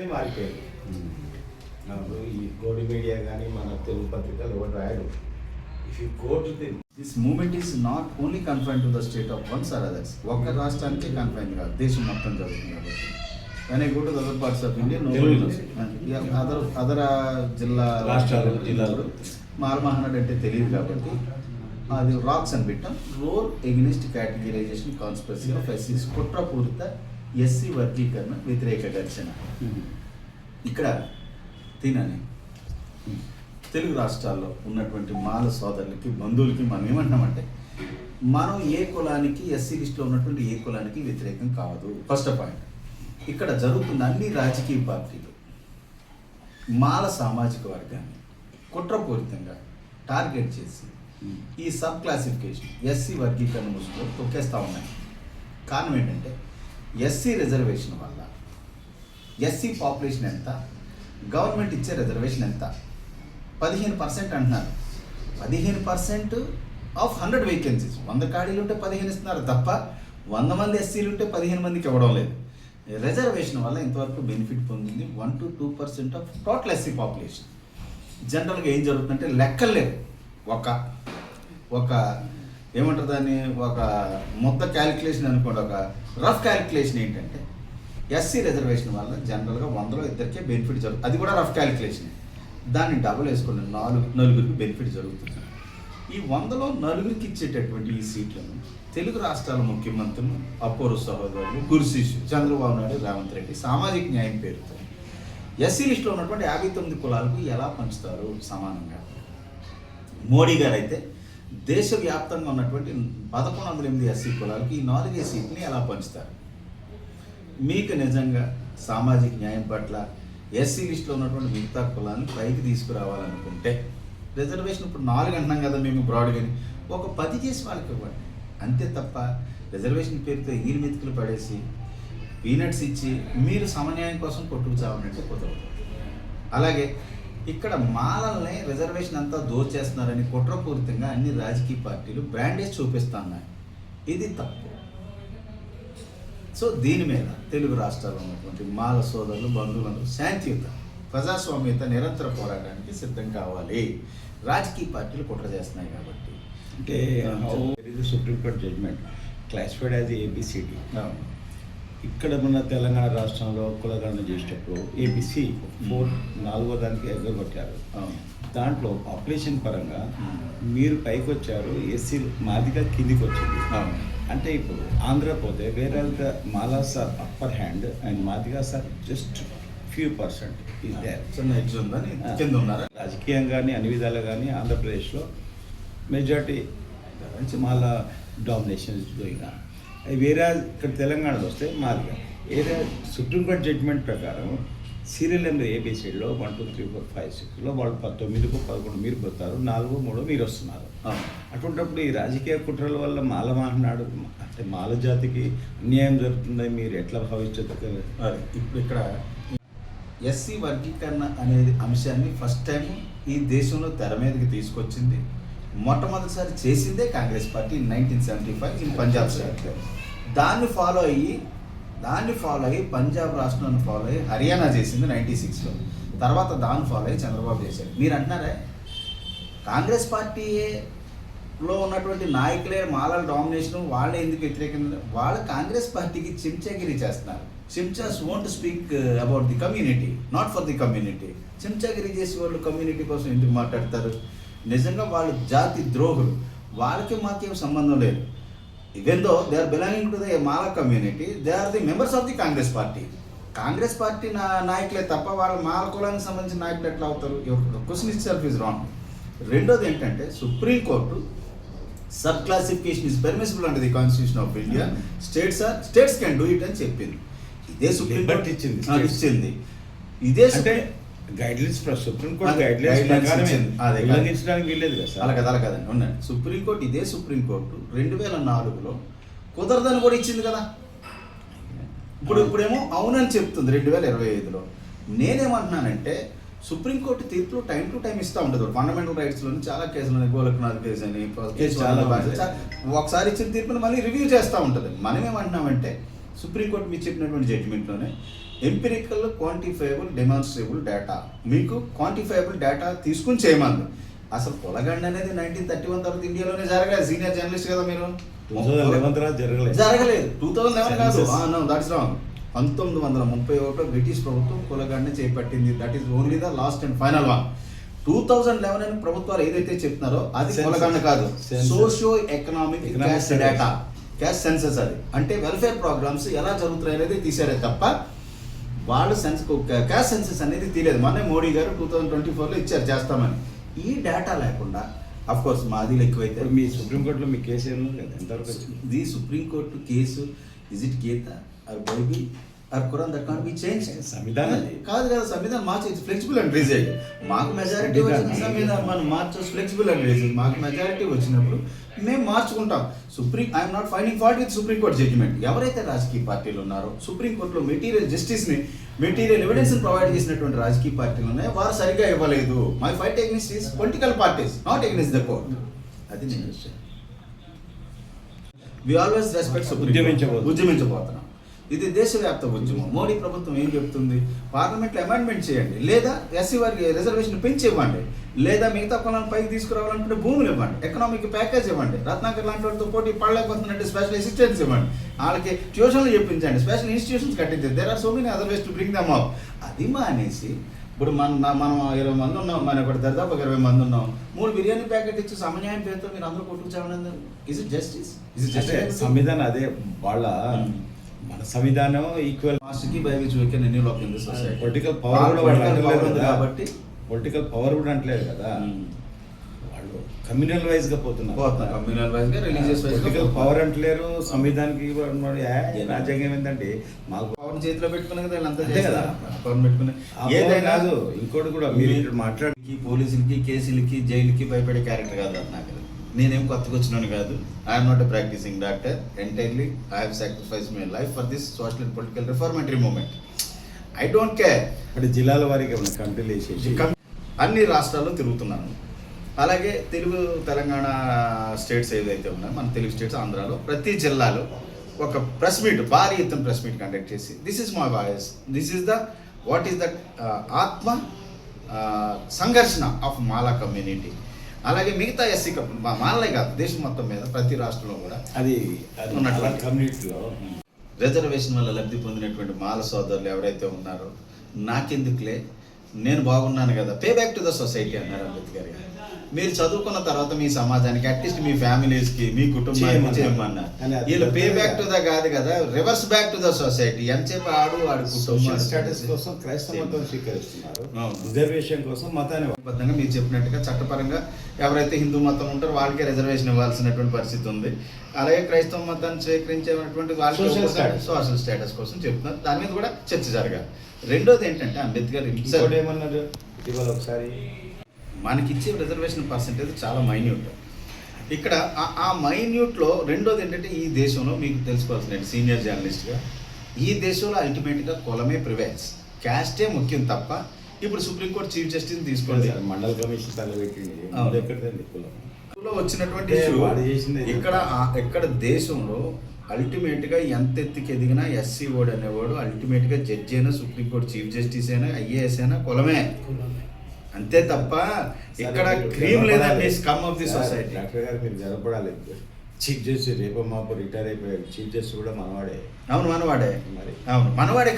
పరిస్థితి మారిపోయింది నాకు ఈ గోడి మీడియా కానీ మన తెలుగు పత్రికలు ఎవరు రాయడు if you go to the this moment is not only confine to the state of ones or others ఒక్క రాష్ట్రానికి కన్ఫైన్ కాదు. దేశం మొత్తం జరుగుతుంది కాబట్టి. కానీ go to other parts of India no other other జిల్లా రాష్ట్రాలు, జిల్లాలు. మాల్మహనాడు అంటే తెలియదు కాబట్టి. అది రాక్స్ అని పెట్టాం. Role against categorisation conspiracy of ఎస్సీస్ కుట్రపూరిత ఎస్సీ వర్గీకరణ వ్యతిరేక ఘర్షణ. ఇక్కడ తినని తెలుగు రాష్ట్రాల్లో ఉన్నటువంటి మాల సోదరులకి బంధువులకి మనం ఏమంటున్నామంటే మనం ఏ కులానికి ఎస్సీ లిస్టులో ఉన్నటువంటి ఏ కులానికి వ్యతిరేకం కాదు ఫస్ట్ పాయింట్ ఇక్కడ జరుగుతున్న అన్ని రాజకీయ పార్టీలు మాల సామాజిక వర్గాన్ని కుట్రపూరితంగా టార్గెట్ చేసి ఈ సబ్ క్లాసిఫికేషన్ ఎస్సీ వర్గీకరణ ముసుగులో తొక్కేస్తూ ఉన్నాయి. కారణం ఏంటంటే ఎస్సీ రిజర్వేషన్ వల్ల. ఎస్సీ పాపులేషన్ ఎంత? గవర్నమెంట్ ఇచ్చే రిజర్వేషన్ ఎంత? పదిహేను పర్సెంట్ అంటున్నారు. పదిహేను పర్సెంట్ ఆఫ్ హండ్రెడ్ వేకెన్సీస్ వంద ఖాళీలు ఉంటే పదిహేను ఇస్తున్నారు తప్ప వంద మంది ఎస్సీలు ఉంటే పదిహేను మందికి ఇవ్వడం లేదు. రిజర్వేషన్ వల్ల ఇంతవరకు బెనిఫిట్ పొందింది one to two percent of total SC population జనరల్గా ఏం జరుగుతుందంటే లెక్కలు లేవు. ఒక ఒక ఏమంటారు దాన్ని? ఒక మొత్తం క్యాలిక్యులేషన్ అనుకోండి ఒక రఫ్ క్యాలిక్యులేషన్ ఏంటంటే ఎస్సీ రిజర్వేషన్ వల్ల జనరల్గా వందలో ఇద్దరికే బెనిఫిట్ జరుగుతుంది అది కూడా రఫ్ క్యాలిక్యులేషన్ దాన్ని డబుల్ వేసుకోండి నాలుగు నలుగురికి బెనిఫిట్ జరుగుతుంది. ఈ వందలో నలుగురికి ఇచ్చేటటువంటి ఈ సీట్లను తెలుగు రాష్ట్రాల ముఖ్యమంత్రులు అప్పూరు సహోదరులు గురుశిష్యు చంద్రబాబు నాయుడు రేవంత్ రెడ్డి సామాజిక న్యాయం పేరుతో ఎస్సీ లిస్టులో ఉన్నటువంటి యాభై తొమ్మిది కులాలకు ఎలా పంచుతారు సమానంగా? మోడీ గారు అయితే దేశవ్యాప్తంగా ఉన్నటువంటి పదకొండు వందల ఎనిమిది ఎస్సీ కులాలకి ఈ నాలుగే సీట్ని ఎలా పంచుతారు? మీకు నిజంగా సామాజిక న్యాయం పట్ల ఎస్సీ లిస్టులో ఉన్నటువంటి మిగతా కులాన్ని పైకి తీసుకురావాలనుకుంటే రిజర్వేషన్ ఇప్పుడు నాలుగు అంటున్నాం కదా మేము బ్రాడ్గాని ఒక పది చేసి వాళ్ళకి ఇవ్వండి. అంతే తప్ప రిజర్వేషన్ పేరుతో ఈ మెతుకులు పడేసి పీనట్స్ ఇచ్చి మీరు సమన్యాయం కోసం కొట్టుకు చావనంటే కుదరదు. అలాగే ఇక్కడ మాలల్ని రిజర్వేషన్ అంతా దోచేస్తున్నారని కుట్రపూరితంగా అన్ని రాజకీయ పార్టీలు బ్రాండేజ్ చూపిస్తున్నాయి. ఇది తప్పు. సో దీని మీద తెలుగు రాష్ట్రాల్లో ఉన్నటువంటి మాల సోదరులు బంధువులందరూ శాంతియుత ప్రజాస్వామ్యత నిరంతర పోరాటానికి సిద్ధం కావాలి. రాజకీయ పార్టీలు కుట్ర చేస్తున్నాయి కాబట్టి. అంటే హౌ ఇది supreme court judgment classified as ABCD. ఇక్కడ మన తెలంగాణ రాష్ట్రంలో కులగణన చేసేటప్పుడు ఏబిసి ఫోర్ నాలుగో దానికి ఎగరగొట్టారు. అవును. దాంట్లో పాపులేషన్ పరంగా. మీరు పైకి వచ్చారు ఎస్సీ మాదిగా కిందికి వచ్చింది. అంటే ఇప్పుడు ఆంధ్ర పోతే వేరే Malas are upper hand and Madigas are just few percent రాజకీయంగా కానీ అన్ని విధాలుగా కానీ ఆంధ్రప్రదేశ్లో majority Mala domination going on వేరే ఇక్కడ తెలంగాణలో వస్తే మాదిగా ఏదే సుప్రీంకోర్టు జడ్జిమెంట్ ప్రకారం serial number ఏబిసిడిలో one two three four five సిక్స్లో వాళ్ళు పంతొమ్మిదికు పదకొండు మీరు పోతారు నాలుగు మూడు మీరు వస్తున్నారు. అటువంటిప్పుడు ఈ రాజకీయ కుట్రల వల్ల మాల మాట్లాడు అంటే మాల జాతికి అన్యాయం జరుగుతుందని మీరు ఎట్లా భావించదు ఇప్పుడు ఇక్కడ ఎస్సీ వర్గీకరణ అనేది అంశాన్ని ఫస్ట్ టైం ఈ దేశంలో తెర మీదకి తీసుకొచ్చింది. మొట్టమొదటిసారి చేసిందే Congress party nineteen seventy five in Punjab state దాన్ని ఫాలో అయ్యి దాన్ని ఫాలో అయ్యి పంజాబ్ రాష్ట్రాన్ని ఫాలో అయ్యి హర్యానా చేసింది నైంటీ సిక్స్లో. తర్వాత దాన్ని ఫాలో అయ్యి చంద్రబాబు చేశారు మీరు అంటున్నారే కాంగ్రెస్ పార్టీలో ఉన్నటువంటి నాయకులే మాలల డామినేషన్ వాళ్ళే ఎందుకు వ్యతిరేకంగా వాళ్ళు కాంగ్రెస్ పార్టీకి చెంచాగిరి చేస్తున్నారు. Chamchas won't speak about the community not for the community చెంచాగిరి చేసే వాళ్ళు కమ్యూనిటీ కోసం ఎందుకు మాట్లాడతారు? నిజంగా వాళ్ళు జాతి ద్రోహులు. వాళ్ళకి మాకేం సంబంధం లేదు. Even though they are belonging to the Mala community they are the members of the Congress party Congress party నా నాయకులే తప్ప వాళ్ళ మాల కులానికి సంబంధించిన నాయకులు ఎట్లా అవుతారు? Question is self is wrong రెండోది ఏంటంటే supreme court sub classification is permissible under the constitution of India states are states can do it అని చెప్పింది. ఇదే సుప్రీం ఇచ్చింది. ఇచ్చింది. ఇదే అంటే గైడ్లైన్స్ సుప్రీంకోర్టు గైడ్లైన్స్. ఉల్లంఘించడానికి వీల్లేదు కదా అలా కదా అలా కదండి. ఉండండి. సుప్రీంకోర్టు ఇదే సుప్రీంకోర్టు రెండు వేల నాలుగులో కుదరదని కూడా ఇచ్చింది కదా. ఇప్పుడు ఇప్పుడేమో అవునని చెప్తుంది రెండు వేల ఇరవై ఐదులో. నేనేమంటున్నానంటే సుప్రీంకోర్టు తీర్పులు టైం టు టైం ఇస్తూ ఉంటుంది. ఫండమెంటల్ రైట్స్లోని చాలా కేసులు గోలక్నాథ్ కేసు అని. ఒకసారి ఇచ్చిన తీర్పుని మళ్ళీ రివ్యూ చేస్తూ ఉంటుంది. మనం ఏమంటున్నామంటే సుప్రీంకోర్టు మీరు చెప్పినటువంటి జడ్జిమెంట్లోనే ఎంపిరికల్ క్వాంటిఫైబుల్ డెమాన్స్ట్రేబుల్ డేటా. మీకు క్వాంటిఫైబుల్ డేటా తీసుకుని చేయమంది. అసలు పొలగండి అనేది నైన్టీన్ థర్టీ వన్ తర్వాత ఇండియాలోనే జరగలేదు సీనియర్ జర్నలిస్ట్ కదా మీరు? జరగలేదు. జరగలేదు టూ థౌజండ్ లెవెన్ కాదు. దట్స్ రాంగ్ పంతొమ్మిది వందల ముప్పై ఒకటిలో బ్రిటిష్ ప్రభుత్వం కులగండి చేపట్టింది. That is only the last and final one two thousand eleven అని ప్రభుత్వాలు ఏదైతే చెప్తున్నారో అది. కులగండ కాదు. Socio economic. Data caste census అది. అంటే వెల్ఫేర్ ప్రోగ్రామ్స్ ఎలా జరుగుతున్నాయి అనేది తీసారే తప్ప వాళ్ళు సెన్స్ క్యాస్ట్ సెన్సస్ అనేది తీయలేదు మొన్నే మోడీ గారు టూ థౌజండ్ ట్వంటీ ఫోర్లో ఇచ్చారు చేస్తామని. ఈ డేటా లేకుండా అఫ్ కోర్స్ మాది ఎక్కువైతే మీ సుప్రీంకోర్టులో మీ కేసు ఏం లేదు? ఎంతవరకు వచ్చింది? The supreme court case is it Gita or Bible or Quran that can be change సంవిధానం. కాదు కదా సంవిధానం మార్చచ్చు ఫ్లెక్సిబుల్ అండ్ రీజెడ్ మాకు మెజారిటీ వచ్చిన సంవిధానం. మనం మార్చొచ్చు ఫ్లెక్సిబుల్ అండ్ రీజెడ్ మాకు మెజారిటీ వచ్చినప్పుడు మేము మార్చుకుంటాం. Supreme I'm not finding fault with supreme court judgment ఎవరైతే రాజకీయ పార్టీలు ఉన్నారో సుప్రీం కోర్టులో మెటీరియల్ జస్టిస్ని మెటీరియల్ ఎవిడెన్స్ ప్రొవైడ్ చేసినటువంటి రాజకీయ పార్టీలు ఉన్నాయి వారు సరిగ్గా ఇవ్వలేదు. My fight against is political parties not against the court అది నేను వి ఆల్వేస్ రెస్పెక్ట్ ఉద్యమించబోతున్నాం. ఇది దేశవ్యాప్త ఉద్యమం మోడీ ప్రభుత్వం ఏం చెప్తుంది? పార్లమెంట్లో అమెండ్మెంట్ చేయండి. లేదా ఎస్సీ వారికి రిజర్వేషన్ పెంచి ఇవ్వండి. లేదా మిగతా కులాలను పైకి తీసుకురావాలనుకుంటే భూములు ఇవ్వండి. ఎకనామిక్ ప్యాకేజ్ ఇవ్వండి. రత్నాకర్ లాంటి వాళ్ళతో పోటీ పడలేకపోతున్నట్టు స్పెషల్ అసిస్టెన్స్ ఇవ్వండి. వాళ్ళకి ట్యూషన్లు చెప్పించండి. Special institutions కట్టించండి. There are so many other ways to bring them up అది మానేసి ఇప్పుడు మన మనం ఇరవై మంది ఉన్నాం. మన ఇక్కడ దాదాపు ఒక ఇరవై మంది ఉన్నాం. మూడు బిర్యానీ ప్యాకెట్ ఇచ్చి సమన్యాయం పేరుతో మీరు అందరూ కొట్టుకుచామని is it justice is it justice సంవిధానం అదే వాళ్ళ మన సంవిధానం ఈక్వల్ మాస్టర్కి by which we can any lock in this society political power కూడా వాళ్ళు కాబట్టి పొలిటికల్ పవర్ కూడా అంటలేదు కదా. వాళ్ళు కమ్యూనల్ వైజ్గా పోతున్నారు. పోతున్నారు. Communal wise గా, wise గా పొలిటికల్. పవర్ అంటలేరు సంవిధానికి రాజ్యాంగం ఏంటంటే మాకు పవన్ చేతిలో పెట్టుకునే కదా వీళ్ళంతా అంతే కదా. పవన్ పెట్టుకునే power కాదు ఇంకోటి కూడా మీరు మాట్లాడి పోలీసులకి కేసులకి జైలుకి భయపడే క్యారెక్టర్ కాదు నాకు. నేనేం కొత్తగా వచ్చినాను కాదు. I'm not a practising doctor entirely I have sacrifice my life for this social and political reformatory movement I don't care అంటే జిల్లాల వారికి వేసేసి అన్ని రాష్ట్రాల్లో తిరుగుతున్నాను. అలాగే తెలుగు తెలంగాణ స్టేట్స్ ఏదైతే ఉన్నాయో మన తెలుగు స్టేట్స్ ఆంధ్రాలో ప్రతి జిల్లాలో ఒక ప్రెస్ మీట్ భారీ ఎత్తున ప్రెస్ మీట్ కండక్ట్ చేసి this is my voice this is the what is that atma uh, sangharshana of Mala community అలాగే మిగతా ఎస్సీ మా మాలలే కాదు దేశం మొత్తం మీద ప్రతి రాష్ట్రంలో కూడా అది. అలాంటి కమ్యూనిటీలో. రిజర్వేషన్ వల్ల లబ్ధి పొందినటువంటి మాల సోదరులు ఎవరైతే ఉన్నారో నాకెందుకులే? నేను బాగున్నాను కదా. Pay back to the society అన్నారు అంబేద్కర్ గారు. మీరు చదువుకున్న తర్వాత మీ సమాజానికి అట్లీస్ట్ మీ ఫ్యామిలీస్కి మీ కుటుంబానికి చేయమన్నారు. వీళ్ళు పే బ్యాక్ టు ద కాదు కదా reverse back to the society ఎంతసేపు ఆడు ఆడు కుటుంబం స్టేటస్ కోసం క్రైస్తవ మతం స్వీకరిస్తున్నారు. రిజర్వేషన్ కోసం మతాన్ని మీరు చెప్పినట్టుగా చట్టపరంగా ఎవరైతే హిందూ మతం ఉంటారో వాళ్ళకే రిజర్వేషన్ ఇవ్వాల్సినటువంటి పరిస్థితి ఉంది. అలాగే క్రైస్తవ మతాన్ని స్వీకరించేటువంటి వాళ్ళకి. సోషల్ స్టేటస్ కోసం చెప్తున్నారు. దాని మీద కూడా చర్చ జరగాలి. రెండోది ఏంటంటే అంబేద్కర్ ఏమన్నారు ఇటీవల ఒకసారి మనకిచ్చే రిజర్వేషన్ పర్సెంటేజ్ చాలా మైన్యూట్ ఇక్కడ ఆ- ఆ మైన్యూట్లో రెండోది ఏంటంటే ఈ దేశంలో మీకు తెలుసుకోవాల్సిన సీనియర్ జర్నలిస్ట్గా ఈ దేశంలో అల్టిమేట్గా కులమే ప్రివైల్స్ క్యాస్టే ముఖ్యం తప్ప ఇప్పుడు సుప్రీంకోర్టు చీఫ్ జస్టిస్ తీసుకోండి. మండల కమిషన్ తలపెట్టింది ఎక్కడిదండి కులం. వచ్చినటువంటి ఇక్కడ ఇక్కడ దేశంలో అల్టిమేట్గా ఎంత ఎత్తుకి ఎదిగినా ఎస్సీ ఓడ్ అనేవాడు అల్టిమేట్గా జడ్జి అయినా సుప్రీంకోర్టు చీఫ్ జస్టిస్ అయినా ఐఏఎస్ అయినా కులమే. అంతే తప్ప ఇక్కడ క్రీమ్ లేదండి. Scum of the society doctor గారు మీరు జరపడాలి. చీఫ్ జస్టిస్ రేపో మాపు రిటైర్ అయిపోయాడు. చీఫ్ జస్టిస్ కూడా మనవాడే. అవును మనవాడే. మరి. అవును మనవాడే